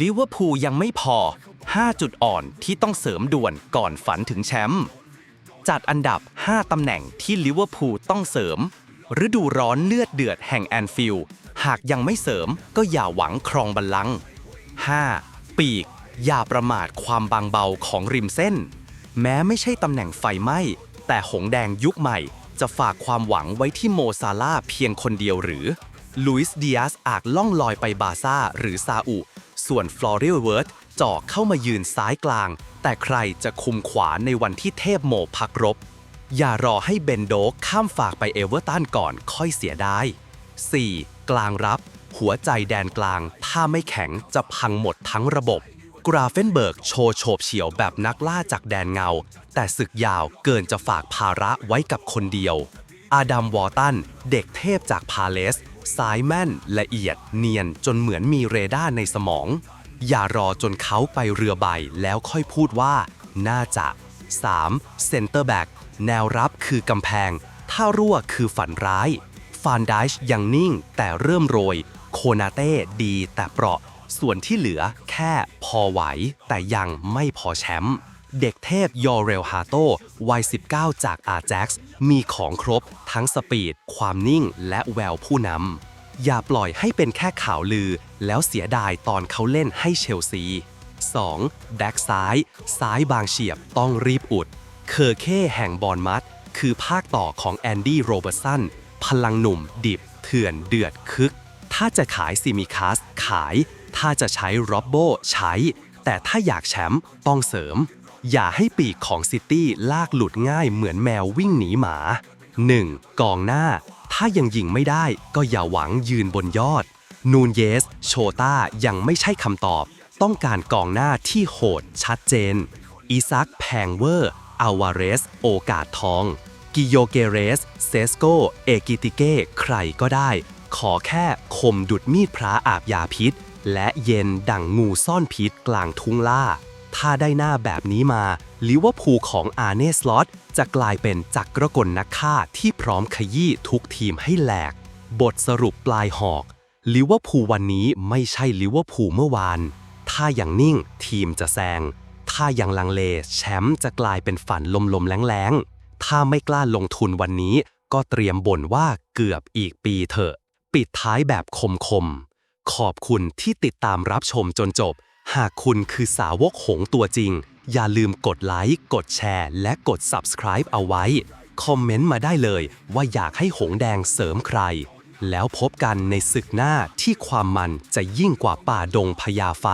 ลิเวอร์พูลยังไม่พอ 5 จุดอ่อนที่ต้องเสริมด่วนก่อนฝันถึงแชมป์จัดอันดับ 5 ตำแหน่งที่ลิเวอร์พูลต้องเสริม ฤดูร้อนเลือดเดือดแห่งแอนฟิลด์หากยังไม่เสริมก็อย่าหวังครองบัลลังก์ 5. ปีก อย่าประมาทความบางเบาของริมเส้น แม้ไม่ใช่ตำแหน่งไฟไหม้ แต่หงแดงยุคใหม่จะฝากความหวังไว้ที่โมซาลาเพียงคนเดียวหรือ ลุยส์ดิอาสอาจล่องลอยไปบาซ่าหรือซาอุ ส่วนฟลอริเวิร์ดจ่อเข้ามายืนซ้ายกลาง แต่ใครจะคุมขวาในวันที่เทพโมพักรบ อย่ารอให้เบนโดกข้ามฝากไปเอเวอร์ตันก่อนค่อยเสียได้ 4. กลางรับ หัวใจแดนกลาง ถ้าไม่แข็งจะพังหมดทั้งระบบ กราเฟนเบิร์กโชว์โฉบเฉี่ยวแบบนักล่าจากแดนเงา แต่ศึกยาวเกินจะฝากภาระไว้กับคนเดียว อาดัมวอร์ตัน เด็กเทพจากพาเลส สายแม่นละเอียดเนียนจนเหมือนมีเรดาร์ในสมอง อย่ารอจนเขาไปเรือใบแล้วค่อยพูดว่า น่าจะ 3. เซนเตอร์แบ็กแนวรับคือกำแพง ถ้ารั่วคือฝันร้าย ฟานไดช์ยังนิ่งแต่เริ่มโรย โคนาเต้ดีแต่เปราะ ส่วนที่เหลือแค่พอไหว แต่ยังไม่พอแชมป์เด็กเทพยอเรลฮาโตวัย 19 จากอาแจ็กซ์ มีของครบทั้งสปีด ความนิ่งและแววผู้นำ อย่าปล่อยให้เป็นแค่ข่าวลือ แล้วเสียดายตอนเขาเล่นให้เชลซี 2. แบ็กซ้าย ซ้ายบางเฉียบต้องรีบอุด เคอร์เคแห่งบอลมัด คือภาคต่อของแอนดี้โรเบอร์สัน พลังหนุ่ม ดิบ เถื่อนเดือดคึก ถ้าจะขายซิมิคัสขาย ถ้าจะใช้ร็อบโบใช้ แต่ถ้าอยากแชมป์ต้องเสริม อย่าให้ปีกของซิตี้ลากหลุดง่ายเหมือนแมววิ่งหนีหมา 1. กองหน้า ถ้ายังยิงไม่ได้ก็อย่าหวังยืนบนยอด นูนเยส โชต้ายังไม่ใช่คำตอบ ต้องการกองหน้าที่โหดชัดเจน อีซักแพงเวอร์อาวาเรส โอกาสทอง กิโยเกเรส เซสโก เอกิติเก้ ใครก็ได้ ขอแค่คมดุดมีดพระอาบยาพิษ และเย็นดั่งงูซ่อนพิษกลางทุ่งล่า ถ้าได้หน้าแบบนี้มาลิเวอร์พูลของอาร์เนสลอตจะกลายเป็นจักรกลนักฆ่าที่พร้อมขยี้ทุกทีมให้แหลก บทสรุปปลายหอกลิเวอร์พูลวันนี้ไม่ใช่ลิเวอร์พูลเมื่อวาน ถ้าอย่างนิ่งทีมจะแซง ถ้ายังลังเลแชมป์จะกลายเป็นฝันลมๆแรงๆ ถ้าไม่กล้าลงทุนวันนี้ ก็เตรียมบ่นว่าเกือบอีกปีเถอะ ปิดท้ายแบบคมๆ ขอบคุณที่ติดตามรับชมจนจบ หากคุณคือสาวกหงตัวจริง อย่าลืมกดไลค์ กดแชร์ และกด subscribe เอาไว้ คอมเมนต์มาได้เลยว่าอยากให้หงแดงเสริมใคร แล้วพบกันในศึกหน้าที่ความมันจะยิ่งกว่าป่าดงพญาไฟ